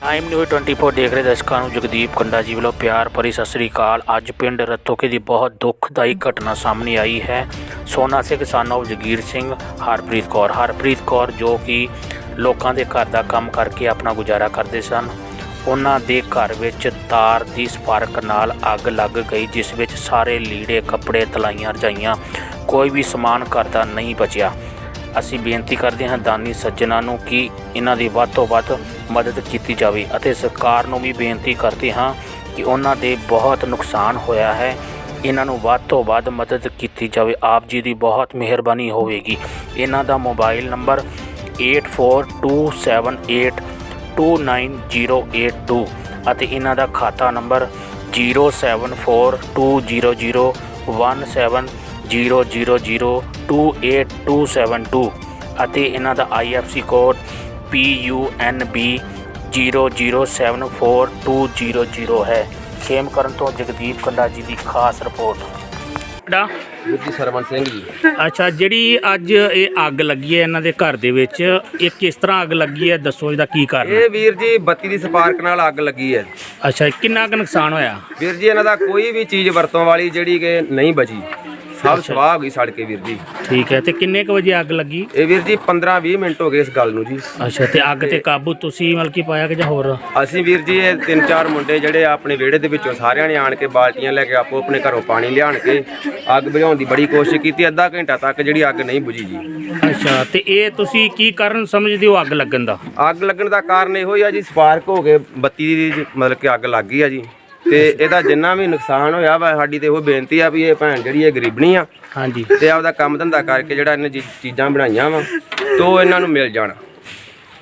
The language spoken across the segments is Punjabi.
ਟਾਈਮ ਨਿਊਜ਼ 24 ਦੇਖ ਰਹੇ ਦਰਸ਼ਕਾਂ ਨੂੰ ਜਗਦੀਪ ਕੰਡਾ ਜੀ ਵੱਲੋਂ ਪਿਆਰ ਭਰੀ ਸਤਿ ਸ੍ਰੀ ਅਕਾਲ। ਅੱਜ ਪਿੰਡ ਰਤੋਕੇ ਦੀ ਬਹੁਤ ਦੁਖਦਾਈ ਘਟਨਾ ਸਾਹਮਣੇ ਆਈ ਹੈ। ਸੋਨਾ ਸਿੰਘ ਸਾਨੋ ਜਗੀਰ ਸਿੰਘ, ਹਰਪ੍ਰੀਤ ਕੌਰ। ਹਰਪ੍ਰੀਤ ਕੌਰ ਜੋ ਕਿ ਲੋਕਾਂ ਦੇ ਘਰ ਦਾ ਕੰਮ ਕਰਕੇ ਆਪਣਾ ਗੁਜ਼ਾਰਾ ਕਰਦੇ ਸਨ। ਉਹਨਾਂ ਦੇ ਘਰ ਵਿੱਚ ਤਾਰ ਦੀ ਸਪਾਰਕ ਨਾਲ ਅੱਗ ਲੱਗ ਗਈ, ਜਿਸ ਵਿੱਚ ਸਾਰੇ ਲੀੜੇ, ਕੱਪੜੇ, ਤਲਾਈਆਂ ਰਜਾਈਆਂ, ਕੋਈ ਵੀ ਸਮਾਨ ਘਰ ਦਾ ਨਹੀਂ ਬਚਿਆ। ਅਸੀਂ ਬੇਨਤੀ ਕਰਦੇ ਹਾਂ ਦਾਨੀ ਸੱਜਣਾ ਨੂੰ ਕਿ ਇਹਨਾਂ ਦੀ ਵੱਧ ਤੋਂ ਵੱਧ ਮਦਦ ਕੀਤੀ ਜਾਵੇ ਅਤੇ ਸਰਕਾਰ ਨੂੰ ਵੀ ਬੇਨਤੀ ਕਰਦੇ ਹਾਂ ਕਿ ਉਹਨਾਂ ਦੇ ਬਹੁਤ ਨੁਕਸਾਨ ਹੋਇਆ ਹੈ। ਇਹਨਾਂ ਨੂੰ ਵੱਧ ਤੋਂ ਵੱਧ ਮਦਦ ਕੀਤੀ ਜਾਵੇ। ਆਪ ਜੀ ਦੀ ਬਹੁਤ ਮਿਹਰਬਾਨੀ ਹੋਵੇਗੀ। ਇਹਨਾਂ ਦਾ ਮੋਬਾਈਲ ਨੰਬਰ 8427829082 ਅਤੇ ਇਹਨਾਂ ਦਾ ਖਾਤਾ ਨੰਬਰ 07420017000282272 ਅਤੇ ਇਹਨਾਂ ਦਾ IFC ਕੋਡ PUNB 00742000 ਹੈ। ਖੇਮ ਕਰਨ ਤੋਂ ਜਗਦੀਪ ਕੰਡਾ ਜੀ ਦੀ ਖਾਸ ਰਿਪੋਰਟ। ਵੀਰ ਜੀ ਸਰਵਨ ਸਿੰਘ ਜੀ। ਅੱਛਾ ਜਿਹੜੀ ਅੱਜ ਇਹ ਅੱਗ ਲੱਗੀ ਹੈ ਇਹਨਾਂ ਦੇ ਘਰ ਦੇ ਵਿੱਚ ਇਹ ਕਿਸ ਤਰ੍ਹਾਂ ਅੱਗ ਲੱਗੀ ਹੈ? ਦੱਸੋ ਇਹਦਾ ਕੀ ਕਾਰਨ ਹੈ? ਇਹ ਵੀਰ ਜੀ ਬੱਤੀ ਦੀ ਸਪਾਰਕ ਨਾਲ ਅੱਗ ਲੱਗੀ ਹੈ। ਅੱਛਾ ਕਿੰਨਾ ਕੁ ਨੁਕਸਾਨ ਹੋਇਆ? ਵੀਰ ਜੀ ਇਹਨਾਂ ਦਾ ਕੋਈ ਵੀ ਚੀਜ਼ ਵਰਤੋਂ ਵਾਲੀ ਜਿਹੜੀ ਕਿ ਨਹੀਂ ਬਚੀ। ਸਭ ਸਵਾਹ ਹੋ ਗਈ ਸੜ ਕੇ ਵੀਰ ਜੀ। ਠੀਕ ਹੈ ਤੇ ਕਿੰਨੇ ਕੁ ਵਜੇ ਅੱਗ ਲੱਗੀ? ਇਹ ਵੀਰ ਜੀ 15 20 ਮਿੰਟ ਹੋ ਗਏ ਇਸ ਗੱਲ ਨੂੰ ਜੀ। ਅੱਛਾ ਤੇ ਅੱਗ ਤੇ ਕਾਬੂ ਤੁਸੀਂ ਮਤਲਬ ਕਿ ਪਾਇਆ ਕਿ ਜਾਂ ਹੋਰ? ਅਸੀਂ ਵੀਰ ਜੀ ਇਹ ਤਿੰਨ ਚਾਰ ਮੁੰਡੇ ਜਿਹੜੇ ਆਪਣੇ ਵਿਹੜੇ ਦੇ ਵਿੱਚੋਂ ਸਾਰਿਆਂ ਨੇ ਆਣ ਕੇ ਬਾਲਟੀਆਂ ਲੈ ਕੇ ਆਪੋ ਆਪਣੇ ਘਰੋਂ ਪਾਣੀ ਲਿਆਣ ਕੇ ਅੱਗ ਬੁਝਾਉਣ ਦੀ ਬੜੀ ਕੋਸ਼ਿਸ਼ ਕੀਤੀ ਅੱਧਾ ਘੰਟਾ ਤੱਕ ਜਿਹੜੀ ਅੱਗ ਨਹੀਂ ਬੁਝੀ ਜੀ। ਅੱਛਾ ਤੇ ਇਹ ਤੁਸੀਂ ਕੀ ਕਾਰਨ ਸਮਝਦੇ ਹੋ ਅੱਗ ਲੱਗਣ ਦਾ? ਅੱਗ ਲੱਗਣ ਦਾ ਕਾਰਨ ਇਹੋ ਹੀ ਆ ਜੀ ਸਪਾਰਕ ਹੋ ਕੇ ਬੱਤੀ ਦੀ ਮਤਲਬ ਕਿ ਅੱਗ ਲੱਗ ਗਈ ਆ ਜੀ। ਤੇ ਇਹਦਾ ਜਿੰਨਾ ਵੀ ਨੁਕਸਾਨ ਹੋਇਆ ਵਾ ਸਾਡੀ ਤੇ ਇਹੋ ਬੇਨਤੀ ਆ ਵੀ ਇਹ ਭੈਣ ਜਿਹੜੀ ਇਹ ਗਰੀਬਣੀ ਆ ਹਾਂਜੀ। ਤੇ ਆਪਦਾ ਕੰਮ ਧੰਦਾ ਕਰਕੇ ਜਿਹੜਾ ਇਹਨੇ ਜੀ- ਚੀਜ਼ਾਂ ਬਣਾਈਆਂ ਵਾ ਤੋ ਇਹਨਾਂ ਨੂੰ ਮਿਲ ਜਾਣ।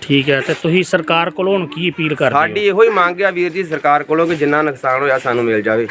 ਠੀਕ ਹੈ ਤੇ ਤੁਸੀਂ ਸਰਕਾਰ ਕੋਲੋਂ ਹੁਣ ਕੀ ਅਪੀਲ ਕਰਦੇ ਹੋ? ਸਾਡੀ ਇਹੋ ਹੀ ਮੰਗ ਆ ਵੀਰ ਜੀ ਸਰਕਾਰ ਕੋਲੋਂ ਕਿ ਜਿੰਨਾ ਨੁਕਸਾਨ ਹੋਇਆ ਸਾਨੂੰ ਮਿਲ ਜਾਵੇ।